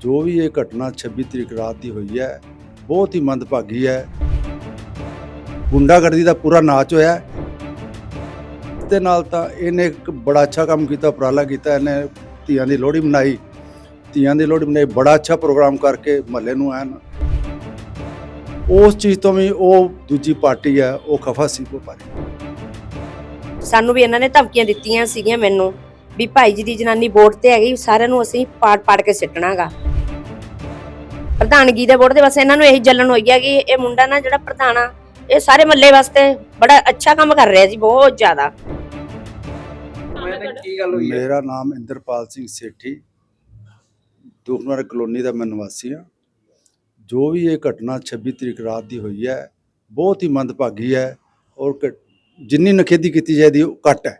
ਜੋ ਵੀ ਇਹ ਘਟਨਾ 26 ਤਰੀਕ ਰਾਤ ਦੀ ਹੋਈ ਹੈ, ਬਹੁਤ ਹੀ ਮੰਦਭਾਗੀ ਹੈ। ਗੁੰਡਾਗਰਦੀ ਦਾ ਪੂਰਾ ਨਾਚ ਹੋਇਆ ਹੈ। ਤੇ ਨਾਲ ਤਾਂ ਇਹਨੇ ਇੱਕ ਬੜਾ ਅੱਛਾ ਕੰਮ ਕੀਤਾ, ਉਪਰਾਲਾ ਕੀਤਾ, ਇਹਨੇ ਧੀਆਂ ਦੀ ਲੋਹੜੀ ਮਨਾਈ। ਧੀਆਂ ਦੀ ਲੋਹੜੀ ਮਨਾਈ, ਬੜਾ ਅੱਛਾ ਪ੍ਰੋਗਰਾਮ ਕਰਕੇ ਮਹੱਲੇ ਨੂੰ ਐਨ ਉਸ ਚੀਜ਼ ਤੋਂ ਵੀ ਉਹ ਦੂਜੀ ਪਾਰਟੀ ਹੈ, ਉਹ ਖਫਾ ਸੀ ਉਹ ਪਾਰੀ। ਸਾਨੂੰ ਵੀ ਇਹਨਾਂ ਨੇ ਧਮਕੀਆਂ ਦਿੱਤੀਆਂ ਸੀਗੀਆਂ ਮੈਨੂੰ ਵੀ ਭਾਈ ਜੀ ਦੀ ਜਨਾਨੀ ਵੋਟ ਤੇ ਹੈਗੀ, ਸਾਰਿਆਂ ਨੂੰ ਅਸੀਂ ਪਾੜ ਪਾੜ ਕੇ ਸਿੱਟਣਾਗਾ। ਪ੍ਰਧਾਨਗੀ ਦੇ ਵੋਟ ਦੇ ਬਸ ਇਹਨਾਂ ਨੂੰ ਇਹੀ ਜਲਨ ਹੋਈ ਹੈ ਕਿ ਇਹ ਮੁੰਡਾ ਨਾ ਜਿਹੜਾ ਪ੍ਰਧਾਨ ਆ ਇਹ ਸਾਰੇ ਮੱਲੇ ਵਾਸਤੇ ਬੜਾ ਅੱਛਾ ਕੰਮ ਕਰ ਰਿਹਾ ਜੀ ਬਹੁਤ ਜ਼ਿਆਦਾ। ਕੀ ਗੱਲ ਹੋਈ ਮੇਰਾ ਨਾਮ ਇੰਦਰਪਾਲ ਸਿੰਘ ਸੇਠੀ ਦੁਖਨਵਾਰ ਕਲੋਨੀ ਦਾ ਮੈਂ ਨਿਵਾਸੀ ਹਾਂ। ਜੋ ਵੀ ਇਹ ਘਟਨਾ 26 ਤਰੀਕ ਰਾਤ ਦੀ ਹੋਈ ਹੈ ਬਹੁਤ ਹੀ ਮੰਦਭਾਗੀ ਹੈ ਔਰ ਜਿੰਨੀ ਨਖੇਦੀ ਕੀਤੀ ਜਾਏਦੀ ਉਹ ਘੱਟ ਹੈ।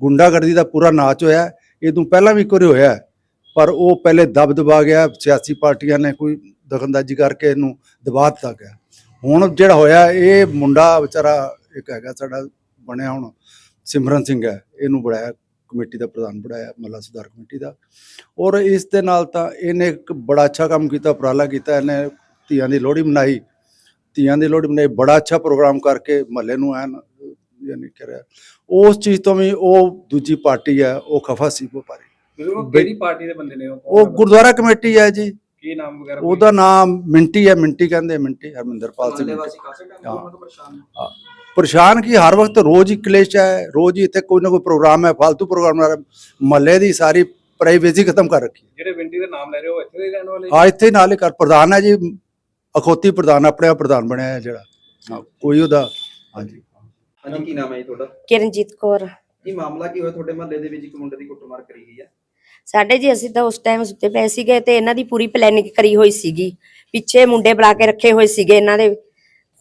ਗੁੰਡਾਗਰਦੀ ਦਾ ਪੂਰਾ ਨਾਚ ਹੋਇਆ। ਇਹ ਤੋਂ ਪਹਿਲਾਂ ਵੀ ਇੱਕ ਵਾਰੀ ਹੋਇਆ ਪਰ ਉਹ ਪਹਿਲੇ ਦਬ ਦਬਾ ਗਿਆ, ਸਿਆਸੀ ਪਾਰਟੀਆਂ ਨੇ ਕੋਈ ਦਖਲਅੰਦਾਜ਼ੀ ਕਰਕੇ ਇਹਨੂੰ ਦਬਾ ਦਿੱਤਾ ਗਿਆ। ਹੁਣ ਜਿਹੜਾ ਹੋਇਆ, ਇਹ ਮੁੰਡਾ ਵਿਚਾਰਾ ਇੱਕ ਹੈਗਾ ਸਾਡਾ, ਬਣਿਆ ਹੁਣ ਸਿਮਰਨ ਸਿੰਘ ਹੈ। ਇਹਨੂੰ ਬਣਾਇਆ ਕਮੇਟੀ ਦਾ ਪ੍ਰਧਾਨ ਬਣਾਇਆ ਮੱਲਾ ਸੁਧਾਰ ਕਮੇਟੀ ਦਾ। ਔਰ ਇਸ ਦੇ ਨਾਲ ਤਾਂ ਇਹਨੇ ਇੱਕ ਬੜਾ ਅੱਛਾ ਕੰਮ ਕੀਤਾ, ਉਪਰਾਲਾ ਕੀਤਾ, ਇਹਨੇ ਧੀਆਂ ਦੀ ਲੋਹੜੀ ਮਨਾਈ। ਧੀਆਂ ਦੀ ਲੋਹੜੀ ਮਨਾਈ, ਬੜਾ ਅੱਛਾ ਪ੍ਰੋਗਰਾਮ ਕਰਕੇ ਮਹੱਲੇ ਨੂੰ ਐਨ, ਯਾਨੀ ਕਰਿਆ ਉਸ ਚੀਜ਼ ਤੋਂ ਵੀ ਉਹ ਦੂਜੀ ਪਾਰਟੀ ਹੈ, ਉਹ ਖਫਾ ਸੀ ਵਪਾਰੀ। ਉਹ ਕਿਹੜੀ ਪਾਰਟੀ ਦੇ ਬੰਦੇ ਨੇ ਉਹ? ਉਹ ਗੁਰਦੁਆਰਾ ਕਮੇਟੀ ਹੈ ਜੀ। ਕੀ ਨਾਮ ਵਗੈਰਾ ਉਹਦਾ ਨਾਮ ਮਿੰਟੀ ਹੈ ਮਿੰਟੀ ਕਹਿੰਦੇ ਮਿੰਟੀ ਹਰਮਿੰਦਰਪਾਲ ਸਿੰਘ ਮਿੰਟੀ। ਵਾਸੀ ਕਾਸੇ ਟਾਈਮ ਹਾਂ। ਪਰੇਸ਼ਾਨ? ਕੀ ਹਰ ਵਕਤ ਰੋਜ਼ ਹੀ ਕਲੇਸ਼ ਹੈ ਰੋਜ਼ ਹੀ ਇੱਥੇ ਕੋਈ ਨਾ ਕੋਈ ਪ੍ਰੋਗਰਾਮ ਹੈ ਫालतू ਪ੍ਰੋਗਰਾਮ ਮਹੱਲੇ ਦੀ ਸਾਰੀ ਪ੍ਰਾਈਵੇਸੀ ਖਤਮ ਕਰ ਰੱਖੀ ਜਿਹੜੇ ਵਿੰਟੀ ਦਾ ਨਾਮ ਲੈ ਰਹੇ ਹੋ ਉਹ ਇੱਥੇ ਦੇ ਰਹਿਣ ਵਾਲੇ? ਆ ਇੱਥੇ ਨਾਲ ਹੀ ਕਰ ਪ੍ਰਧਾਨ ਹੈ ਜੀ ਅਖੋਤੀ ਪ੍ਰਧਾਨ ਆਪਣੇ ਆਪ ਪ੍ਰਧਾਨ ਬਣਿਆ ਹੈ ਜਿਹੜਾ। ਹਾਂ, ਕੋਈ ਉਹਦਾ ਹਾਂਜੀ। ਹਾਂਜੀ ਕੀ ਨਾਮ ਹੈ ਜੀ ਤੁਹਾਡਾ? ਕਿਰਨਜੀਤ ਕੌਰ। ਕੀ ਮਾਮਲਾ ਕੀ ਹੋਇਆ? ਤੁਹਾਡੇ ਮਹੱਲੇ ਦੇ ਵਿੱਚ ਇੱਕ ਮੁੰਡੇ ਦੀ ਕੁੱਟਮਾਰ ਕਰੀ ਗਈ ਹੈ। ਸਾਡੇ ਜੀ ਅਸੀਂ ਤਾਂ ਉਸ ਟਾਈਮ ਸੁੱਤੇ ਪਏ ਸੀਗੇ ਤੇ ਇਹਨਾਂ ਦੀ ਪੂਰੀ ਪਲੈਨਿੰਗ ਕਰੀ ਹੋਈ ਸੀਗੀ। ਪਿੱਛੇ ਮੁੰਡੇ ਬੁਲਾ ਕੇ ਰੱਖੇ ਹੋਏ ਸੀਗੇ ਇਹਨਾਂ ਦੇ।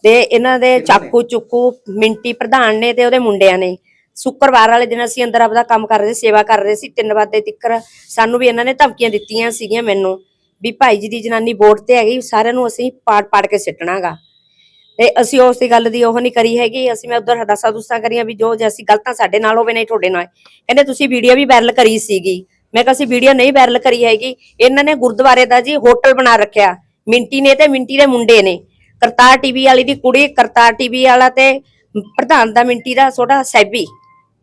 ਤੇ ਇਹਨਾਂ ਦੇ? ਚਾਕੂ ਚੁੱਕੂ ਮਿੰਟੀ ਪ੍ਰਧਾਨ ਨੇ ਤੇ ਉਹਦੇ ਮੁੰਡਿਆਂ ਨੇ। ਸ਼ੁੱਕਰਵਾਰ ਵਾਲੇ ਦਿਨ ਅਸੀਂ ਅੰਦਰ ਆਪਦਾ ਕੰਮ ਕਰ ਰਹੇ ਸੇਵਾ ਕਰ ਰਹੇ ਸੀ। 3 ਵਜੇ ਤੱਕ ਸਾਨੂੰ ਵੀ ਇਹਨਾਂ ਨੇ ਧਮਕੀਆਂ ਦਿੱਤੀਆਂ ਸੀਗੀਆਂ ਮੈਨੂੰ ਵੀ ਭਾਈ ਜੀ ਦੀ ਜਨਾਨੀ ਵੋਟ ਤੇ ਹੈਗੀ ਸਾਰਿਆਂ ਨੂੰ ਅਸੀਂ ਪਾੜ ਪਾੜ ਕੇ ਸਿੱਟਣਾਗਾ। ਤੇ ਅਸੀਂ ਉਸ ਦੀ ਗੱਲ ਦੀ ਉਹ ਨਹੀਂ ਕਰੀ ਹੈਗੀ। ਅਸੀਂ ਮੈਂ ਉਧਰ ਹਦਾਸਾ ਦੁਸਾ ਕਰੀਆਂ ਵੀ ਜੋ ਜੈਸੀ ਗਲਤਾਂ ਸਾਡੇ ਨਾਲ ਹੋਵੇ ਨਹੀਂ ਤੁਹਾਡੇ ਨਾਲ। ਕਹਿੰਦੇ ਤੁਸੀਂ ਵੀਡੀਓ ਵੀ ਵਾਇਰਲ ਕਰੀ ਸੀਗੀ। ਮੈਂ ਕਿਹਾ, ਅਸੀਂ ਵੀਡੀਓ ਨਹੀਂ ਵਾਇਰਲ ਕਰੀ ਹੈਗੀ। ਇਹਨਾਂ ਨੇ ਗੁਰਦੁਆਰੇ ਦਾ ਜੀ ਹੋਟਲ ਬਣਾ ਰੱਖਿਆ। ਮਿੰਟੀ ਨੇ ਤੇ ਮਿੰਟੀ ਦੇ ਮੁੰਡੇ ਨੇ। ਕਰਤਾਰ ਟੀਵੀ ਵਾਲੀ ਦੀ ਕੁੜੀ, ਕਰਤਾਰ ਟੀਵੀ ਵਾਲਾ ਤੇ ਪ੍ਰਧਾਨ ਦਾ ਮਿੰਟੀ ਦਾ ਛੋਟਾ ਸੈਬੀ।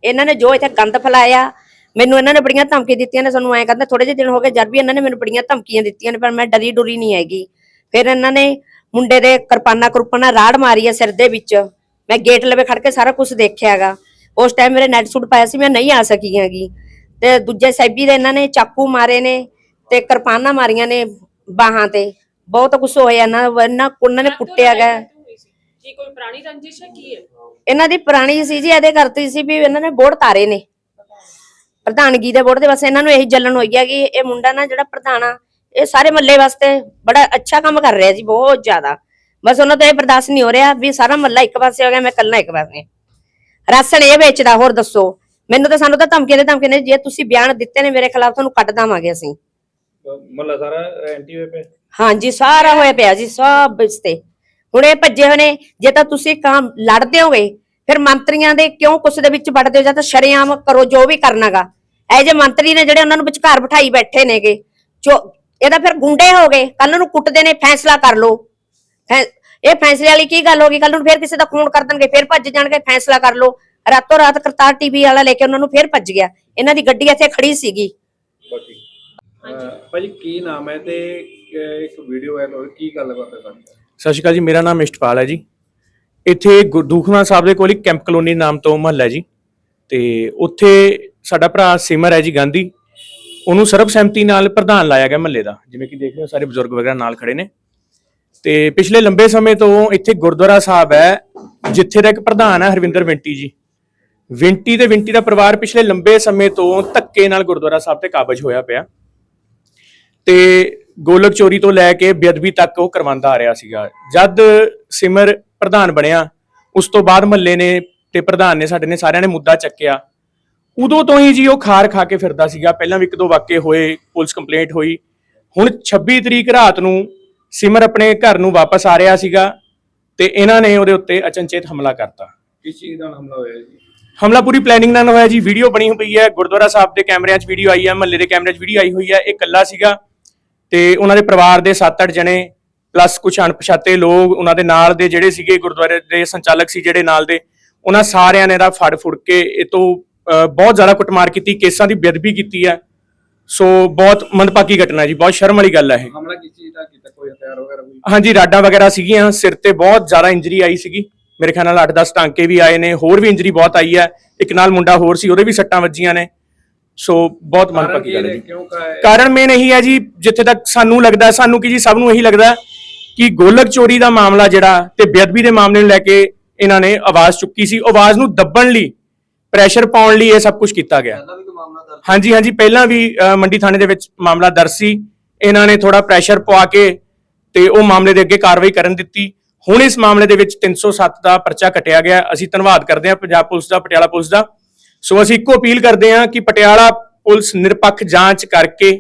ਇਹਨਾਂ ਨੇ ਜੋ ਇੱਥੇ ਗੰਦ ਫੈਲਾਇਆ, ਮੈਨੂੰ ਇਹਨਾਂ ਨੇ ਬੜੀਆਂ ਧਮਕੀਆਂ ਦਿੱਤੀਆਂ ਨੇ, ਸਾਨੂੰ ਐਂ ਕਹਿੰਦਾ ਥੋੜੇ ਜਿਹੇ ਦਿਨ ਹੋ ਗਏ, ਜਦ ਵੀ ਇਹਨਾਂ ਨੇ ਮੈਨੂੰ ਬੜੀਆਂ ਧਮਕੀਆਂ ਦਿੱਤੀਆਂ ਨੇ, ਪਰ ਮੈਂ ਡਰੀ ਡੁਰੀ ਨਹੀਂ ਹੈਗੀ। ਫਿਰ ਇਹਨਾਂ ਨੇ ਮੁੰਡੇ ਦੇ ਕਿਰਪਾਨਾ ਕਰਪਾਨਾ ਰਾੜ ਮਾਰੀ ਆ ਸਿਰ ਦੇ ਵਿੱਚ। ਮੈਂ ਗੇਟ ਲਵੇ ਖੜ ਕੇ ਸਾਰਾ ਕੁਝ ਦੇਖਿਆਗਾ ਉਸ ਟਾਈਮ ਮੇਰੇ ਨੈਟ ਸੂਟ ਪਾਇਆ ਸੀ, ਮੈਂ ਨਹੀਂ ਆ ਸਕੀ ਹੈਗੀ। ਤੇ ਦੂਜੇ ਸੈਬੀ ਦੇ ਇਹਨਾਂ ਨੇ ਚਾਕੂ ਮਾਰੇ ਨੇ ਤੇ ਕਿਰਪਾਨਾਂ ਮਾਰੀਆਂ ਨੇ ਬਾਹਾਂ ਤੇ। ਬਹੁਤ ਕੁਝ ਹੋਇਆ ਇਹਨਾਂ ਇਹਨਾਂ ਉਹਨਾਂ ਨੇ ਕੁੱਟਿਆ ਗਿਆ ਕੀ ਕੋਈ ਪੁਰਾਣੀ ਰੰਜਿਸ਼ ਹੈ ਕੀ ਹੈ? ਇਹਨਾਂ ਦੀ ਪੁਰਾਣੀ ਸੀ ਜੀ ਇਹਦੇ ਕਰਤੀ ਸੀ ਵੀ ਇਹਨਾਂ ਨੇ ਬੋਰਡ ਤਾਰੇ ਨੇ। ਪ੍ਰਧਾਨਗੀ ਦੇ ਬੋਰਡ ਦੇ ਬਸ ਇਹਨਾਂ ਨੂੰ ਇਹੀ ਜਲਨ ਹੋਈ ਹੈ ਕਿ ਇਹ ਮੁੰਡਾ ਨਾ ਜਿਹੜਾ ਪ੍ਰਧਾਨ ਇਹ ਸਾਰੇ ਮੱਲੇ ਵਾਸਤੇ ਬੜਾ ਅੱਛਾ ਕੰਮ ਕਰ ਰਿਹਾ ਜੀ ਬਹੁਤ ਜ਼ਿਆਦਾ। ਬਸ ਉਹਨਾਂ ਤੋਂ ਇਹ ਬਰਦਾਸ਼ਤ ਨਹੀਂ ਹੋ ਰਿਹਾ ਵੀ ਸਾਰਾ ਮੱਲਾ ਇੱਕ ਪਾਸੇ ਹੋ ਗਿਆ ਮੈਂ ਇਕੱਲਾ ਇੱਕ ਪਾਸੇ। ਰਾਸ਼ਨ ਇਹ ਵੇਚਦਾ ਹੋਰ ਦੱਸੋ। ਮੈਨੂੰ ਤਾਂ ਸਾਨੂੰ ਤਾਂ ਧਮਕੀਆਂ ਦੇ ਧਮਕੀਆਂ ਨੇ ਜੇ ਤੁਸੀਂ ਬਿਆਨ ਦਿੱਤੇ ਨੇ ਮੇਰੇ ਖਿਲਾਫ ਤੁਹਾਨੂੰ ਕੱਢ ਦੇਵਾਂਗੇ ਅਸੀਂ। ਮਹੱਲਾ ਸਾਰਾ ਐਂਟੀ ਹੋਏ ਪਏ? ਹਾਂਜੀ ਸਾਰਾ ਹੋਇਆ ਪਿਆ ਜੀ ਸਭ ਰਿਸ਼ਤੇ ਹੁਣ ਇਹ ਭੱਜੇ ਹੋਏ ਨੇ ਜੇ ਤਾਂ ਤੁਸੀਂ ਕੰਮ ਲੜਦੇ ਹੋਗੇ ਫਿਰ ਮੰਤਰੀਆਂ ਦੇ ਕਿਉਂ ਕੁਛ ਦੇ ਵਿੱਚ ਵੜਦੇ ਹੋ? ਜਾਂ ਤਾਂ ਸ਼ਰੇਆਮ ਕਰੋ ਜੋ ਵੀ ਕਰਨਾਗਾ। ਇਹ ਜੇ ਮੰਤਰੀ ਨੇ ਜਿਹੜੇ ਉਹਨਾਂ ਨੂੰ ਵਿਚਕਾਰ ਬਿਠਾਈ ਬੈਠੇ ਨੇਗੇ ਜੋ ਇਹਦਾ ਫਿਰ ਗੁੰਡੇ ਹੋ ਗਏ। ਕੱਲ ਨੂੰ ਕੁੱਟਦੇ ਨੇ ਫੈਸਲਾ ਕਰ ਫੈ- ਇਹ ਫੈਸਲੇ ਵਾਲੀ ਕੀ ਗੱਲ ਹੋ ਗਈ? ਕੱਲ ਨੂੰ ਫਿਰ ਕਿਸੇ ਦਾ ਖੂਨ ਕਰ ਦੇਣਗੇ ਫਿਰ ਭੱਜ ਜਾਣਗੇ ਫੈਸਲਾ ਕਰ ਲਓ। ਰਾਤੋਂ ਰਾਤ ਕਰਤਾਰ ਟੀਵੀ ਵਾਲਾ ਲੈ ਕੇ ਉਹਨਾਂ ਨੂੰ ਫਿਰ ਭੱਜ ਗਿਆ। ਇਹਨਾਂ ਦੀ ਗੱਡੀ ਇੱਥੇ ਖੜੀ ਸੀਗੀ। ਬਾਕੀ ਭਾਜੀ ਕੀ ਨਾਮ ਹੈ ਤੇ ਅਹ, ਇੱਕ ਵੀਡੀਓ ਵਾਇਰਲ ਹੋਈ ਕੀ ਗੱਲ ਬਾਤ ਹੈ ਸਾਡੀ ਸਤਿ ਸ਼੍ਰੀ ਅਕਾਲ ਜੀ ਮੇਰਾ ਨਾਮ ਇਸ਼ਟਪਾਲ ਹੈ ਜੀ। ਇੱਥੇ ਗੁਰਦੂਖਨਾ ਸਾਹਿਬ ਦੇ ਕੋਲ ਇੱਕ ਕੈਂਪ ਕਲੋਨੀ ਨਾਮ ਤੋਂ ਮਹੱਲਾ ਹੈ ਜੀ। ਤੇ ਉੱਥੇ ਸਾਡਾ ਭਰਾ ਸਿਮਰ ਹੈ ਜੀ ਗਾਂਧੀ। ਉਹਨੂੰ ਸਰਬਸੰਮਤੀ ਨਾਲ ਪ੍ਰਧਾਨ ਲਾਇਆ ਗਿਆ ਮਹੱਲੇ ਦਾ। ਜਿਵੇਂ ਕਿ ਦੇਖ ਰਹੇ ਹੋ ਸਾਰੇ ਬਜ਼ੁਰਗ ਵਗੈਰਾ ਨਾਲ ਖੜੇ ਨੇ। ਤੇ ਪਿਛਲੇ ਲੰਬੇ ਸਮੇਂ ਤੋਂ ਇੱਥੇ ਗੁਰਦੁਆਰਾ ਸਾਹਿਬ ਹੈ ਜਿੱਥੇ ਦਾ ਇੱਕ ਪ੍ਰਧਾਨ ਹੈ ਹਰਵਿੰਦਰ ਵਿੰਟੀ ਜੀ। ਵਿੰਟੀ ਤੇ ਵਿੰਟੀ ਦਾ ਪਰਿਵਾਰ ਪਿਛਲੇ ਲੰਬੇ ਸਮੇਂ ਤੋਂ ਧੱਕੇ ਨਾਲ ਗੁਰਦੁਆਰਾ ਸਾਹਿਬ ਤੇ ਕਾਬਜ ਹੋਇਆ ਪਿਆ। ਤੇ ਗੋਲਕ ਚੋਰੀ ਤੋਂ ਲੈ ਕੇ ਬੇਅਦਬੀ ਤੱਕ ਉਹ ਕਰਵਾਉਂਦਾ ਆ ਰਿਹਾ ਸੀਗਾ। ਜਦ ਸਿਮਰ ਪ੍ਰਧਾਨ ਬਣਿਆ, ਉਸ ਤੋਂ ਬਾਅਦ ਮਹੱਲੇ ਨੇ ਤੇ ਪ੍ਰਧਾਨ ਨੇ ਸਾਡੇ ਨੇ ਸਾਰਿਆਂ ਨੇ ਮੁੱਦਾ ਚੱਕਿਆ। ਉਦੋਂ ਤੋਂ ਹੀ ਜੀ ਉਹ ਖਾਰ ਖਾ ਕੇ ਫਿਰਦਾ ਸੀਗਾ। ਪਹਿਲਾਂ ਵੀ ਇੱਕ ਦੋ ਵਾਕੇ ਹੋਏ, ਪੁਲਿਸ ਕੰਪਲੇਂਟ ਹੋਈ। ਹੁਣ 26 ਤਰੀਕ ਰਾਤ ਨੂੰ ਸਿਮਰ ਆਪਣੇ ਘਰ ਨੂੰ ਵਾਪਸ ਆ ਰਿਹਾ ਸੀਗਾ ਤੇ ਇਹਨਾਂ ਨੇ ਉਹਦੇ ਉੱਤੇ ਅਚਨਚੇਤ ਹਮਲਾ ਕਰਤਾ। ਕਿਸ ਚੀਜ਼ ਦਾ ਹਮਲਾ ਹੋਇਆ ਜੀ? ਹਮਲਾ ਪੂਰੀ ਪਲੈਨਿੰਗ ਨਾਲ ਹੋਇਆ ਜੀ ਵੀਡੀਓ ਬਣੀ ਹੋਈ ਹੈ ਗੁਰਦੁਆਰਾ ਸਾਹਿਬ ਦੇ ਕੈਮਰਿਆਂ 'ਚ ਵੀਡੀਓ ਆਈ ਹੈ ਮਹੱਲੇ ਦੇ ਕੈਮਰੇ 'ਚ ਵੀਡੀਓ ਆਈ ਹੋਈ ਹੈ ਇਹ ਕੱਲਾ ਸੀਗਾ ਤੇ ਉਹਨਾਂ ਦੇ ਪਰਿਵਾਰ ਦੇ 7-8 ਜਣੇ ਪਲੱਸ ਕੁਝ ਅਣਪਛਾਤੇ ਲੋਕ ਉਹਨਾਂ ਦੇ ਨਾਲ ਦੇ ਜਿਹੜੇ ਸੀਗੇ ਗੁਰਦੁਆਰੇ ਦੇ ਸੰਚਾਲਕ ਸੀ ਜਿਹੜੇ ਨਾਲ ਦੇ ਉਹਨਾਂ ਸਾਰਿਆਂ ਨੇ ਦਾ ਫੜ ਫੁੜ ਕੇ ਇਹ ਤੋਂ ਬਹੁਤ ਜ਼ਿਆਦਾ ਕੁੱਟਮਾਰ ਕੀਤੀ ਕੇਸਾਂ ਦੀ ਬੇਅਦਬੀ ਕੀਤੀ ਹੈ ਸੋ ਬਹੁਤ ਮੰਦਭਾਗੀ ਘਟਨਾ ਜੀ ਬਹੁਤ ਸ਼ਰਮ ਵਾਲੀ ਗੱਲ ਹੈ ਇਹ। ਹਮਲਾ ਕਿਸ ਚੀਜ਼ ਦਾ ਕੀਤਾ? ਕੋਈ ਹਥਿਆਰ ਵਗੈਰਾ ਕੋਈ ਹਾਂਜੀ ਰਾਡਾਂ ਵਗੈਰਾ ਸੀਗੀਆਂ ਸਿਰ ਤੇ ਬਹੁਤ ਜ਼ਿਆਦਾ ਇੰਜਰੀ ਆਈ ਸੀਗੀ। ਮੇਰੇ ਖਿਆਲ ਨਾਲ 8-10 ਟਾਂਕੇ ਵੀ ਆਏ ਨੇ ਹੋਰ ਵੀ ਇੰਜਰੀ ਬਹੁਤ ਆਈ ਹੈ। ਇੱਕ ਨਾਲ ਮੁੰਡਾ ਹੋਰ ਸੀ ਉਹਦੇ ਵੀ ਸੱਟਾਂ ਵੱਜੀਆਂ ਨੇ। ਸੋ ਬਹੁਤ ਕਾਰਨ ਮੰਦਭਾਗੀ ਕੀ ਗੱਲ ਹੈ ਜੀ। ਕਾਰਨ ਮੇਨ ਇਹੀ ਹੈ ਜੀ ਜਿੱਥੇ ਤੱਕ ਸਾਨੂੰ ਲੱਗਦਾ ਸਾਨੂੰ ਕੀ ਜੀ ਸਭ ਨੂੰ ਇਹੀ ਲੱਗਦਾ ਕਿ ਗੋਲਕ ਚੋਰੀ ਦਾ ਮਾਮਲਾ ਜਿਹੜਾ ਤੇ ਬੇਅਦਬੀ ਦੇ ਮਾਮਲੇ ਨੂੰ ਲੈ ਕੇ ਇਹਨਾਂ ਨੇ ਆਵਾਜ਼ ਚੁੱਕੀ ਸੀ। ਆਵਾਜ਼ ਨੂੰ ਦੱਬਣ ਲਈ ਪ੍ਰੈਸ਼ਰ ਪਾਉਣ ਲਈ ਇਹ ਸਭ ਕੁਝ ਕੀਤਾ ਗਿਆ। ਹਾਂਜੀ ਹਾਂਜੀ ਪਹਿਲਾਂ ਵੀ ਮੰਡੀ ਥਾਣੇ ਦੇ ਵਿੱਚ ਮਾਮਲਾ ਦਰਜ ਸੀ। ਇਹਨਾਂ ਨੇ ਥੋੜਾ ਪ੍ਰੈਸ਼ਰ ਪਵਾ ਕੇ ਤੇ ਉਹ ਮਾਮਲੇ ਦੇ ਅੱਗੇ ਕਾਰਵਾਈ ਕਰਨ ਦਿੱਤੀ। ਹੁਣ ਇਸ ਮਾਮਲੇ ਦੇ ਵਿੱਚ 307 ਦਾ ਪਰਚਾ ਕਟਿਆ ਗਿਆ। ਅਸੀਂ ਧੰਨਵਾਦ ਕਰਦੇ ਹਾਂ ਪੰਜਾਬ ਪੁਲਿਸ ਦਾ, ਪਟਿਆਲਾ ਪੁਲਿਸ ਦਾ। ਸੋ ਅਸੀਂ ਇੱਕੋ ਅਪੀਲ ਕਰਦੇ ਹਾਂ ਕਿ ਪਟਿਆਲਾ ਪੁਲਿਸ ਨਿਰਪੱਖ ਜਾਂਚ ਕਰਕੇ